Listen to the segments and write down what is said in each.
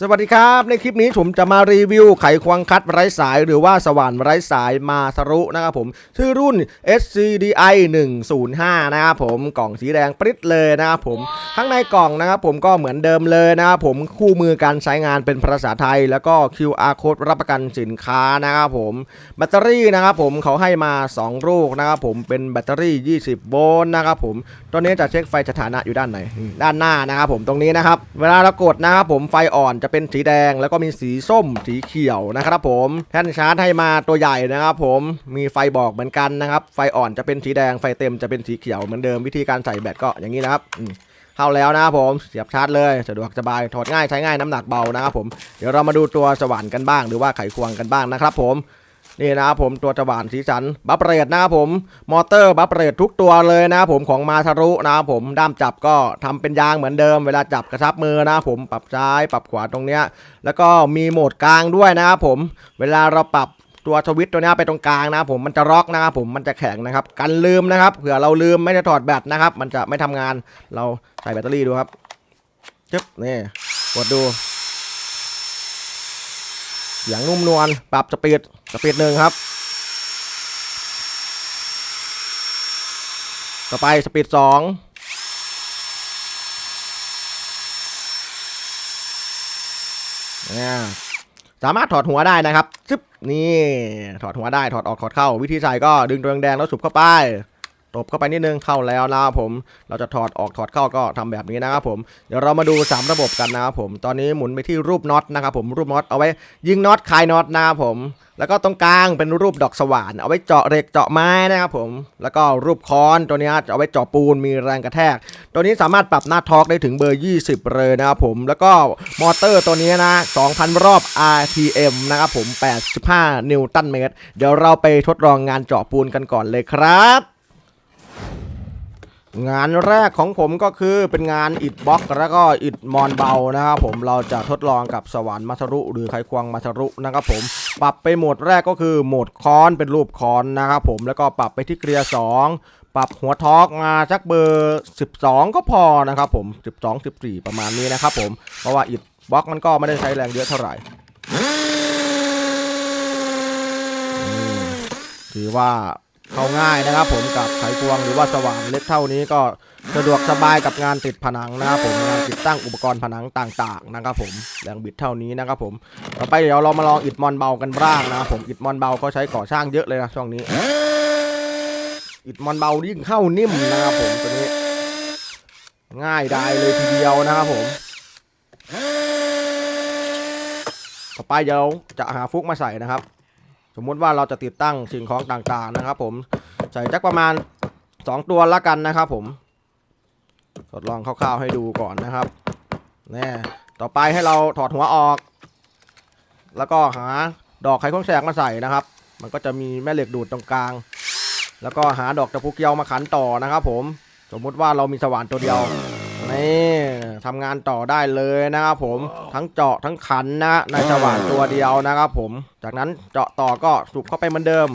สวัสดีครับ ในคลิปนี้ผมจะมารีวิวไขควงคัดไร้สายหรือว่าสว่านไร้สายมาทะรุนะครับผม ชื่อรุ่น SCDI 105นะครับผมกล่องสีแดงปริ๊ดเลยนะครับผมข้างในกล่องนะครับผมก็เหมือนเดิมเลยนะครับผมคู่มือการใช้งานเป็นภาษาไทย แล้วก็ QR code รับประกันสินค้านะครับผม แบตเตอรี่นะครับผมเขาให้มา 2 ลูกนะครับผมเป็นแบตเตอรี่ 20 โวลต์นะครับผมตัวนี้จะเช็คไฟสถานะอยู่ด้านไหนด้านหน้านะครับผมตรงนี้นะครับเวลาเรากดนะครับผมไฟอ่อนจะเป็นสีแดงแล้วก็มีสีส้มสีเขียวนะครับผมแท่นชาร์จให้มาตัวใหญ่นะครับผมมีไฟบอกเหมือนกันนะครับ ไฟอ่อนจะเป็นสีแดงไฟเต็มจะเป็นสีเขียวเหมือนเดิมวิธีการใส่แบตก็อย่างนี้นะครับเข้าแล้วนะครับผมเสียบชาร์จเลยสะดวกสบายถอดง่ายใช้ง่ายน้ำหนักเบานะครับผมเดี๋ยวเรามาดูตัวสว่านกันบ้าง หรือว่าไขควงกันบ้างนะครับผม นี่นะครับผมตัวจวานสีสันบัฟเรดนะครับผม มอเตอร์บัฟเรดทุกตัวเลยนะครับผมของมาทารุนะครับผมด้ามจับก็ทำเป็นยางเหมือนเดิม เวลาจับกระชับมือนะครับผมปรับซ้ายปรับขวาตรงเนี้ย แล้วก็มีโหมดกลางด้วยนะครับผม เวลาเราปรับตัวสวิตตัวนี้ไปตรงกลางนะครับผมมันจะล็อกนะครับผมมันจะแข็งนะครับ กันลืมนะครับเผื่อเราลืมไม่ได้ถอดแบตนะครับ มันจะไม่ทำงานเราใส่แบตเตอรี่ดูครับจึ๊บนี่กดดู เสียงนุ่มนวลปรับสปีดสปีดหนึ่งครับ ต่อไปสปีดสองเนี่ยสามารถถอดหัวได้นะครับซึบนี่ถอดหัวได้ถอดออกถอดเข้า วิธีใส่ก็ดึงตัวแดงแล้วสุบเข้าไป ตบเข้าไปนิดนึงเข้าแล้วนะครับผม เราจะถอดออกถอดเข้าก็ทำแบบนี้นะครับผม เดี๋ยวเรามาดู 3 ระบบกันนะครับผม ตอนนี้หมุนไปที่รูปน็อตนะครับผม รูปน็อตเอาไว้ ยิงน็อตคลายน็อตนะครับผม แล้วก็ตรงกลางเป็นรูปดอกสว่าน เอาไว้เจาะเหล็กเจาะไม้นะครับผม แล้วก็รูปค้อนตัวนี้เอาไว้เจาะปูนมีแรงกระแทก ตัวนี้สามารถปรับหน้าทอร์กได้ถึงเบอร์ 20 เลยนะครับผม แล้วก็มอเตอร์ตัวนี้นะ 2,000 รอบ RPM นะครับผม 85 นิวตันเมตร เดี๋ยวเราไปทดลองงานเจาะปูนกันก่อนเลยครับ งานแรกของผมก็คือเป็นงานอิดบล็อกแล้วก็อิดมอนเบานะครับผมเราจะทดลองกับสวรรค์มัทรุ หรือไขควงมัทรุนะครับผมปรับไปโหมดแรกก็คือโหมดคอนเป็นรูปคอนนะครับผมแล้วก็ปรับไปที่เกียร์2ปรับหัวทอกมาสักเบอร์ 12 ก็พอนะครับผม 12 14 ประมาณนี้นะครับผมเพราะว่าอิดบล็อกมันก็ไม่ได้ใช้แรงเยอะเท่าไหร่ถือว่า เข้าง่ายนะครับ ผมกับไขควงหรือว่าสว่านเล็กเท่านี้ก็สะดวกสบายกับงานติดผนังนะครับผมงานติดตั้งอุปกรณ์ผนังต่างๆนะครับผมแรงบิดเท่านี้นะครับผมต่อไปเดี๋ยวเรามาลองอิดมอนเบากันบ้างนะครับผมอิดมอนเบาก็ใช้ก่อสร้างเยอะเลยนะช่วงนี้อิดมอนเบายิ่งเข้านิ่มนะครับผมตัวนี้ ง่ายได้เลยทีเดียวนะครับผมต่อไปเดี๋ยวจะหาฟุกมาใส่นะครับ สมมุติว่าเราจะติดตั้งสิ่งของต่างๆนะครับ ผมใส่จักประมาณ 2 ตัวละกันนะครับ ผมทดลองคร่าวๆให้ดูก่อนนะครับแน่ต่อไปให้เราถอดหัวออก แล้วก็หาดอกไขควงแสกมาใส่นะครับ มันก็จะมีแม่เหล็กดูดตรงกลาง แล้วก็หาดอกตะพุกเกียวมาขันต่อนะครับ ผมสมมุติว่าเรามีสว่านตัวเดียว นี่ทำงานต่อได้เลยนะครับผมทั้งเจาะทั้งขันนะในสว่านตัวเดียวนะครับผม จากนั้นเจาะต่อก็สูบเข้าไปเหมือนเดิม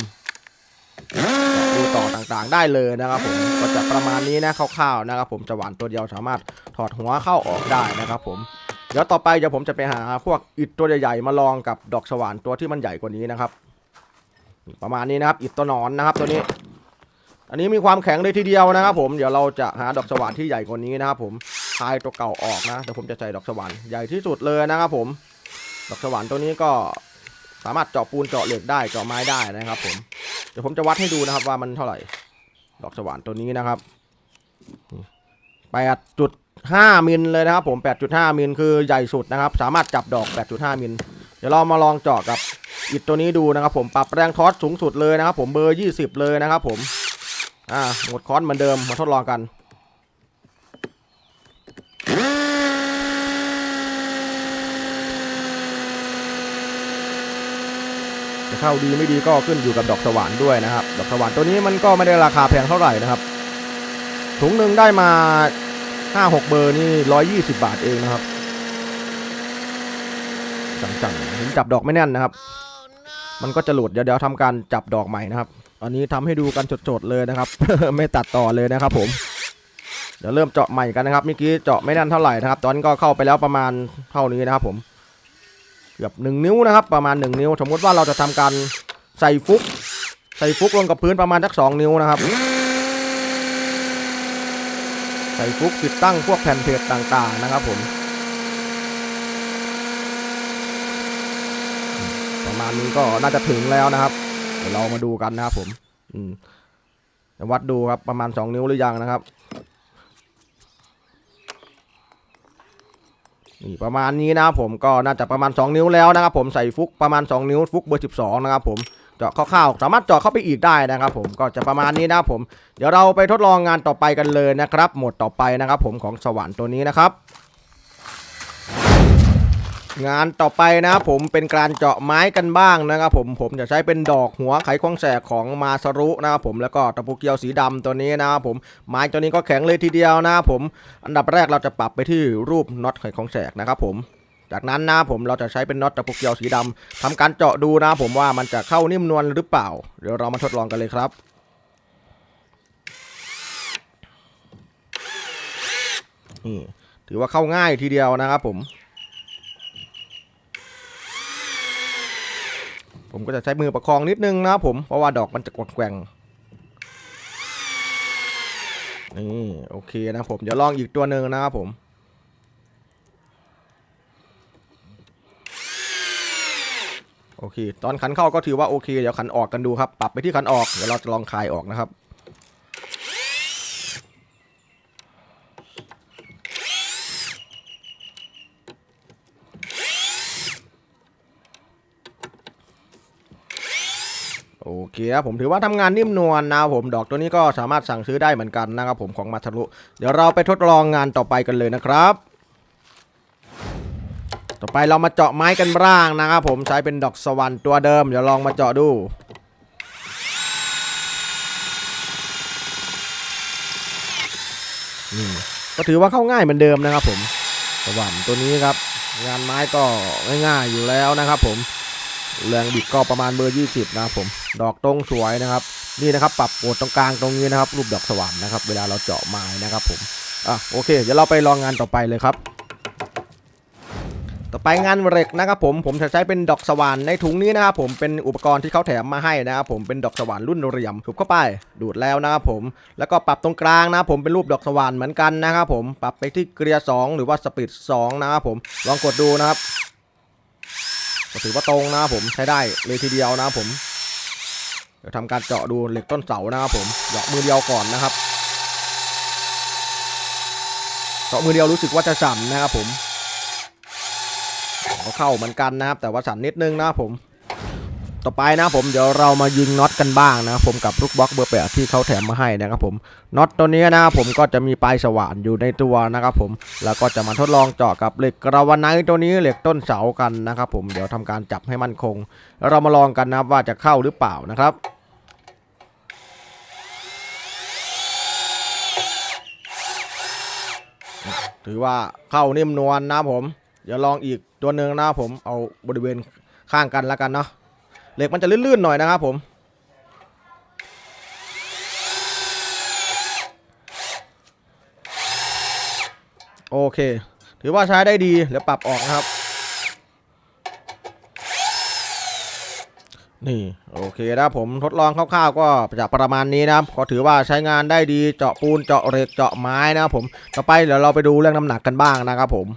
ดูต่อต่างๆได้เลยนะครับผมก็จะประมาณนี้นะคร่าวๆนะครับผมสว่านตัวเดียวสามารถถอดหัวเข้าออกได้นะครับผมเดี๋ยวต่อไปเดี๋ยวผมจะไปหาพวกอิฐตัวใหญ่ๆมาลองกับดอกสว่านตัวที่มันใหญ่กว่านี้นะครับ ประมาณนี้นะครับอิฐตัวหนอนนะครับตัวนี้ อันนี้มีความแข็งเลยทีเดียวนะครับผม เดี๋ยวเราจะหาดอกสว่านที่ใหญ่กว่านี้นะครับผมคายตัวเก่าออกนะ เดี๋ยวผมจะใส่ดอกสว่านใหญ่ที่สุดเลยนะครับผม ดอกสว่านตัวนี้ก็สามารถเจาะปูนเจาะเหล็กได้เจาะไม้ได้นะครับ ผม เดี๋ยวผมจะวัดให้ดูนะครับว่ามันเท่าไหร่ ดอกสว่านตัวนี้นะครับ8.5มิลเลยนะครับผม8.5มิลคือใหญ่สุดนะครับ สามารถจับดอก8.5มิล เดี๋ยวเรามาลองเจาะกับอิฐตัวนี้ดูนะครับ ผม ปรับแรงทอสสูงสุดเลยนะครับ ผมเบอร์20เลยนะครับ ผม อ่าหมดคอนเหมือนเดิมมาทดลองกันจะเข้าดีไม่ดีก็ขึ้นอยู่กับดอกสว่านด้วยนะครับ ดอกสว่านตัวนี้มันก็ไม่ได้ราคาแพงเท่าไหร่นะครับ ถุงหนึ่งได้มา 5-6 เบอร์นี่ 120 บาทเองนะครับสั่งๆผมจับดอกไม่แน่นนะครับ มันก็จะหลุดเดี๋ยวเดี๋ยวทำการจับดอกใหม่นะครับ อันนี้ทำให้ดูกันสดๆเลยนะครับ ไม่ตัดต่อเลยนะครับผมเดี๋ยวเริ่มเจาะใหม่กันนะครับเมื่อกี้เจาะไม่แน่นเท่าไหร่นะครับ ตอนนี้ก็เข้าไปแล้วประมาณเท่านี้นะครับผมเกือบ1นิ้วนะครับ ประมาณ 1 นิ้ว สมมติว่าเราจะทำการใส่ฟุก ใส่ฟุกลงกับพื้นประมาณสัก2นิ้วนะครับ ใส่ฟุกติดตั้งพวกแผ่นเพจต่างๆนะครับผมประมาณนี้ก็น่าจะถึงแล้วนะครับ เดี๋ยวเรามาดูกันนะครับผม อืมวัดดูครับประมาณ2นิ้วหรือยังนะครับนี่ประมาณนี้นะครับผมก็น่าจะประมาณ 2 นิ้วแล้วนะครับผมใส่ฟุกประมาณ 2 นิ้วฟุกเบอร์12นะครับผมเจาะคร่าวๆสามารถเจาะเข้าไปอีกได้นะครับผมก็จะประมาณนี้นะครับผม เดี๋ยวเราไปทดลองงานต่อไปกันเลยนะครับ หมดต่อไปนะครับผมของสวรรค์ตัวนี้นะครับ งานต่อไปนะผมเป็นการเจาะไม้กันบ้างนะครับผมผมจะใช้เป็นดอกหัวไขควงแสกของมาสรุนะครับผมแล้วก็ตะปูเกียวสีดำตัวนี้นะครับผมไม้ตัวนี้ก็แข็งเลยทีเดียวนะครับผมอันดับแรกเราจะปรับไปที่รูปน็อตไขควงแสกนะครับผมจากนั้นนะผมเราจะใช้เป็นน็อตตะปูเกียวสีดำทำการเจาะดูนะครับผมว่ามันจะเข้านิ่มนวลหรือเปล่า เดี๋ยวเรามาทดลองกันเลยครับนี่ถือว่าเข้าง่ายทีเดียวนะครับผม ผมก็จะใช้มือประคองนิดนึงนะครับผมเพราะว่าดอกมันจะกดแกว่งนี่โอเคนะผมเดี๋ยวลองอีกตัวหนึ่งนะครับผมโอเค ตอนขันเข้าก็ถือว่าโอเค เดี๋ยวขันออกกันดูครับ ปรับไปที่ขันออก เดี๋ยวเราจะลองคลายออกนะครับ คครับผมถือว่าทำงานนิ่มนวลนะครับผมดอกตัวนี้ก็สามารถสั่งซื้อได้เหมือนกันนะครับผมของมาทารุเดี๋ยวเราไปทดลองงานต่อไปกันเลยนะครับ ต่อไปเรามาเจาะไม้กันบ้างนะครับผมใช้เป็นดอกสวรรค์ตัวเดิมเดี๋ยวลองมาเจาะดูนี่ก็ถือว่าเข้าง่ายเหมือนเดิมนะครับผมสวรรค์ตัวนี้ครับ งานไม้ก็ง่ายๆอยู่แล้วนะครับผมแรงบิดก็ประมาณเบอร์ 20 นะครับผม ดอกตรงสวยนะครับ นี่นะครับปรับโหมดตรงกลางตรงนี้นะครับ รูปดอกสว่านนะครับ เวลาเราเจาะไม้นะครับผมอะโอเค เดี๋ยวเราไปลองงานต่อไปเลยครับ ต่อไปงานเหล็กนะครับผมผมจะใช้เป็นดอกสว่านในถุงนี้นะครับผมเป็นอุปกรณ์ที่เขาแถมมาให้นะครับผมเป็นดอกสว่านรุ่นเหลี่ยมถูกเข้าไปดูดแล้วนะครับผมแล้วก็ปรับตรงกลางนะครับผมเป็นรูปดอกสว่านเหมือนกันนะครับผมปรับไปที่เกลียร์2หรือว่าสปีด2นะครับผมลองกดดูนะครับก็ถือว่าตรงนะครับผมใช้ได้เลยทีเดียวนะครับผม เดี๋ยวทำการเจาะดูเหล็กต้นเสานะครับผมเจาะมือเดียวก่อนนะครับเจาะมือเดียวรู้สึกว่าจะสั่นนะครับผมก็เข้าเหมือนกันนะครับ แต่ว่าสั่นนิดนึงนะครับผม ต่อไปนะผมเดี๋ยวเรามายิงน็อตกันบ้างนะผมกับลูกบล็อกเบอร์แปดที่เขาแถมมาให้นะครับผมน็อตตัวนี้นะผมก็จะมีปลายสว่านอยู่ในตัวนะครับผมแล้วก็จะมาทดลองเจาะกับเหล็กกระวานไนท์ตัวนี้เหล็กต้นเสากันนะครับผมเดี๋ยวทำการจับให้มั่นคงแล้วเรามาลองกันนะว่าจะเข้าหรือเปล่านะครับถือว่าเข้านิ่มนวลนะผม เดี๋ยวลองอีกตัวหนึ่งนะผมเอาบริเวณข้างกันแล้วกันเนาะ เหล็กมันจะลื่นๆหน่อยนะครับผม โอเค ถือว่าใช้ได้ดีเดี๋ยวปรับออกนะครับ นี่โอเคนะผมทดลองคร่าวๆก็จะประมาณนี้นะครับก็ถือว่าใช้งานได้ดีเจาะปูนเจาะเหล็กเจาะไม้นะครับผมต่อไปเดี๋ยวเราไปดูเรื่องน้ำหนักกันบ้างนะครับผม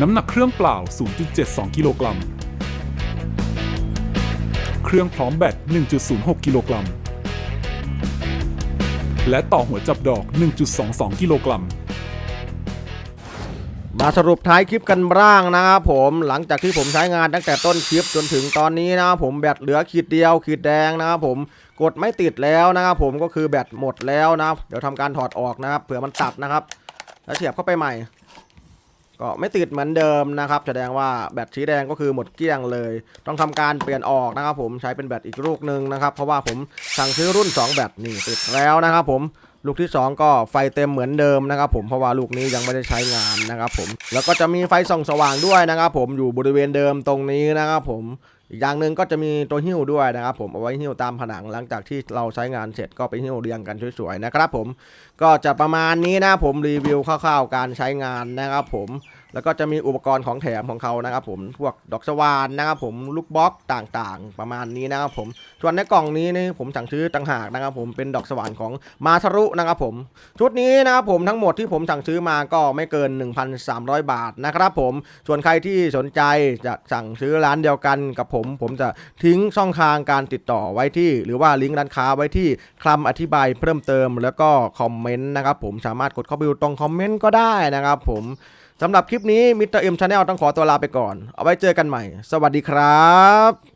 น้ำหนักเครื่องเปล่า 0.72 กิโลกรัม เครื่องพร้อมแบต 1.06 กิโลกรัม และต่อหัวจับดอก 1.22 กิโลกรัมมาสรุปท้ายคลิปกันบ้างนะครับผมหลังจากที่ผมใช้งานตั้งแต่ต้นคลิปจนถึงตอนนี้นะครับผมแบตเหลือขีดเดียวขีดแดงนะครับผมกดไม่ติดแล้วนะครับผมก็คือแบตหมดแล้วนะเดี๋ยวทำการถอดออกนะครับเผื่อมันตัดนะครับ แล้วเสียบเข้าไปใหม่ ก็ไม่ติดเหมือนเดิมนะครับ แสดงว่าแบตสีแดงก็คือหมดเกลี้ยงเลย ต้องทำการเปลี่ยนออกนะครับ ผมใช้เป็นแบตอีกลูกหนึ่งนะครับ เพราะว่าผมสั่งซื้อรุ่น 2 แบตนี่ติดแล้วนะครับ ผมลูกที่ 2 ก็ไฟเต็มเหมือนเดิมนะครับ ผมเพราะว่าลูกนี้ยังไม่ได้ใช้งานนะครับ ผมแล้วก็จะมีไฟส่องสว่างด้วยนะครับ ผมอยู่บริเวณเดิมตรงนี้นะครับ ผม อีกอย่างหนึ่งก็จะมีตัวหิ้วด้วยนะครับผมเอาไว้หิ้วตามผนังหลังจากที่เราใช้งานเสร็จก็ไปหิ้วเรียงกันสวยๆนะครับผมก็จะประมาณนี้นะผมรีวิวคร่าวๆการใช้งานนะครับผม แล้วก็จะมีอุปกรณ์ของแถมของเขานะครับผมพวกดอกสว่านนะครับผมลูกบล็อกต่างๆ ประมาณนี้นะครับผมส่วนในกล่องนี้นี่ผมสั่งซื้อต่างหากนะครับผมเป็นดอกสว่านของมาทารุนะครับผม ชุดนี้นะครับผมทั้งหมดที่ผมสั่งซื้อมาก็ไม่เกิน 1,300 บาทนะครับผมส่วนใครที่สนใจจะสั่งซื้อร้านเดียวกันกับผม ผมจะทิ้งช่องทางการติดต่อไว้ที่ หรือว่าลิงก์ร้านค้าไว้ที่คลำอธิบายเพิ่มเติม แล้วก็คอมเมนต์นะครับผมสามารถกดเข้าไปดูตรงคอมเมนต์ก็ได้นะครับผม สำหรับคลิปนี้มิสเตอร์เอ็มชาแนลต้องขอตัวลาไปก่อน เอาไว้เจอกันใหม่ สวัสดีครับ